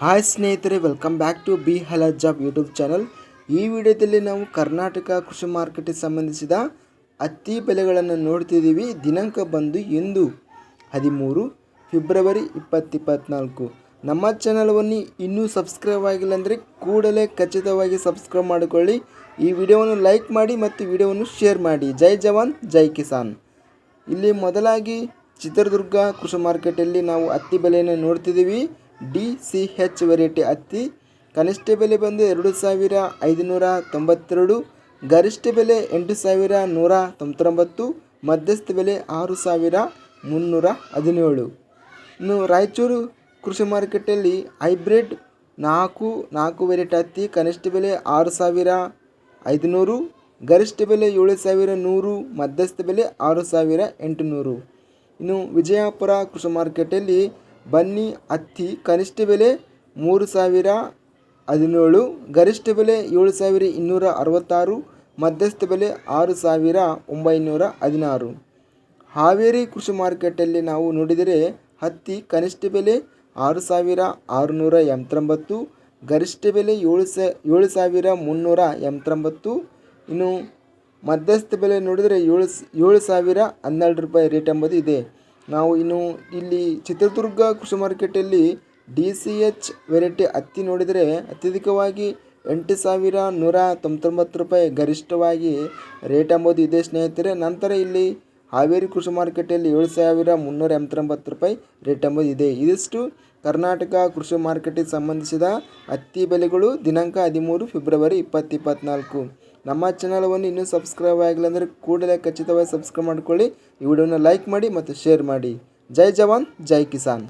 Hi ಸ್ನೇಹಿತರೆ welcome back to B ಹಲ job YouTube channel ಈ ವಿಡಿಯೋದಲ್ಲಿ ನಾವು ಕರ್ನಾಟಕ ಕೃಷಿ ಮಾರ್ಕೆಟ್ಗೆ ಸಂಬಂಧಿಸಿದ ಹತ್ತಿ ಬೆಲೆಗಳನ್ನು ನೋಡ್ತಿದ್ದೀವಿ. ದಿನಾಂಕ ಬಂದು ಇಂದು ಹದಿಮೂರು ಫೆಬ್ರವರಿ ಇಪ್ಪತ್ತಿಪ್ಪತ್ನಾಲ್ಕು ನಮ್ಮ ಚಾನಲವನ್ನು ಇನ್ನೂ ಸಬ್ಸ್ಕ್ರೈಬ್ ಆಗಿಲ್ಲ ಅಂದರೆ ಕೂಡಲೇ ಖಚಿತವಾಗಿ ಸಬ್ಸ್ಕ್ರೈಬ್ ಮಾಡಿಕೊಳ್ಳಿ. ಈ ವಿಡಿಯೋವನ್ನು ಲೈಕ್ ಮಾಡಿ ಮತ್ತು ವಿಡಿಯೋವನ್ನು ಶೇರ್ ಮಾಡಿ. ಜೈ ಜವಾನ್, ಜೈ ಕಿಸಾನ್. ಇಲ್ಲಿ ಮೊದಲಾಗಿ ಚಿತ್ರದುರ್ಗ ಕೃಷಿ ಮಾರ್ಕೆಟಲ್ಲಿ ನಾವು ಹತ್ತಿ ಬೆಲೆಯನ್ನು ನೋಡ್ತಿದ್ದೀವಿ. ಡಿ ಸಿ ಹೆಚ್ ವೆರೈಟಿ ಹತ್ತಿ. ಕನಿಷ್ಠ ಬೆಲೆ ಬಂದು ಎರಡು ಸಾವಿರ ಐದುನೂರ ತೊಂಬತ್ತೆರಡು, ಗರಿಷ್ಠ ಬೆಲೆ ಎಂಟು ಸಾವಿರ ನೂರ ತೊಂಬತ್ತೊಂಬತ್ತು, ಮಧ್ಯಸ್ಥ ಬೆಲೆ ಆರು ಸಾವಿರ ಮುನ್ನೂರ ಹದಿನೇಳು. ಇನ್ನು ರಾಯಚೂರು ಕೃಷಿ ಮಾರುಕಟ್ಟೆಯಲ್ಲಿ ಹೈಬ್ರಿಡ್ ನಾಲ್ಕು ನಾಲ್ಕು ವೆರೈಟಿ ಹತ್ತಿ ಕನಿಷ್ಠ ಬೆಲೆ ಆರು ಸಾವಿರ ಐದುನೂರು, ಗರಿಷ್ಠ ಬೆಲೆ ಏಳು ಸಾವಿರ ನೂರು, ಮಧ್ಯಸ್ಥ ಬೆಲೆ ಆರು ಸಾವಿರ ಎಂಟುನೂರು. ಇನ್ನು ವಿಜಯಪುರ ಕೃಷಿ ಮಾರ್ಕೆಟಲ್ಲಿ ಬನ್ನಿ ಹತ್ತಿ ಕನಿಷ್ಠ ಬೆಲೆ ಮೂರು ಸಾವಿರ, ಹದಿನೇಳು, ಗರಿಷ್ಠ ಬೆಲೆ ಏಳು ಸಾವಿರ ಇನ್ನೂರ ಅರವತ್ತಾರು, ಮಧ್ಯಸ್ಥ ಬೆಲೆ ಆರು ಸಾವಿರ ಒಂಬೈನೂರ ಹದಿನಾರು. ಹಾವೇರಿ ಕೃಷಿ ಮಾರ್ಕೆಟಲ್ಲಿ ನಾವು ನೋಡಿದರೆ ಹತ್ತಿ ಕನಿಷ್ಠ ಬೆಲೆ ಆರು ಸಾವಿರ ಆರುನೂರ ಎಂಬತ್ತೊಂಬತ್ತು, ಗರಿಷ್ಠ ಬೆಲೆ ಏಳು ಸ, ಏಳು ಸಾವಿರ ಮುನ್ನೂರ ಎಂಬತ್ತೊಂಬತ್ತು. ಇನ್ನು ಮಧ್ಯಸ್ಥ ಬೆಲೆ ನೋಡಿದರೆ ಏಳು ಏಳು ಸಾವಿರ ಹನ್ನೆರಡು ರೂಪಾಯಿ ರೇಟ್ ಎಂಬುದು ಇದೆ. ನಾವು ಇನ್ನು ಇಲ್ಲಿ ಚಿತ್ರದುರ್ಗ ಕೃಷಿ ಮಾರ್ಕೆಟಲ್ಲಿ ಡಿ ಸಿ ಎಚ್ ವೆರೈಟಿ ಹತ್ತಿ ನೋಡಿದರೆ ಅತ್ಯಧಿಕವಾಗಿ ಎಂಟು ಸಾವಿರ ನೂರ ತೊಂಬತ್ತೊಂಬತ್ತು ರೂಪಾಯಿ ಗರಿಷ್ಠವಾಗಿ ರೇಟ್ ಎಂಬುದು ಇದೆ ಸ್ನೇಹಿತರೆ. ನಂತರ ಇಲ್ಲಿ ಹಾವೇರಿ ಕೃಷಿ ಮಾರ್ಕೆಟಲ್ಲಿ ಏಳು ಸಾವಿರ ಮುನ್ನೂರ ಎಂಬತ್ತೊಂಬತ್ತು ರೂಪಾಯಿ ರೇಟ್ ಎಂಬುದು ಇದೆ. ಇದಿಷ್ಟು ಕರ್ನಾಟಕ ಕೃಷಿ ಮಾರ್ಕೆಟಿಗೆ ಸಂಬಂಧಿಸಿದ ಹತ್ತಿ ಬೆಲೆಗಳು ದಿನಾಂಕ ಹದಿಮೂರು ಫೆಬ್ರವರಿ ಇಪ್ಪತ್ತಿಪ್ಪತ್ನಾಲ್ಕು ನಮ್ಮ ಚಾನಲವನ್ನು ಇನ್ನೂ ಸಬ್ಸ್ಕ್ರೈಬ್ ಆಗಿಲ್ಲ ಅಂದರೆ ಕೂಡಲೇ ಖಚಿತವಾಗಿ ಸಬ್ಸ್ಕ್ರೈಬ್ ಮಾಡಿಕೊಳ್ಳಿ. ಈ ವಿಡಿಯೋನ ಲೈಕ್ ಮಾಡಿ ಮತ್ತು ಶೇರ್ ಮಾಡಿ. ಜೈ ಜವಾನ್, ಜೈ ಕಿಸಾನ್.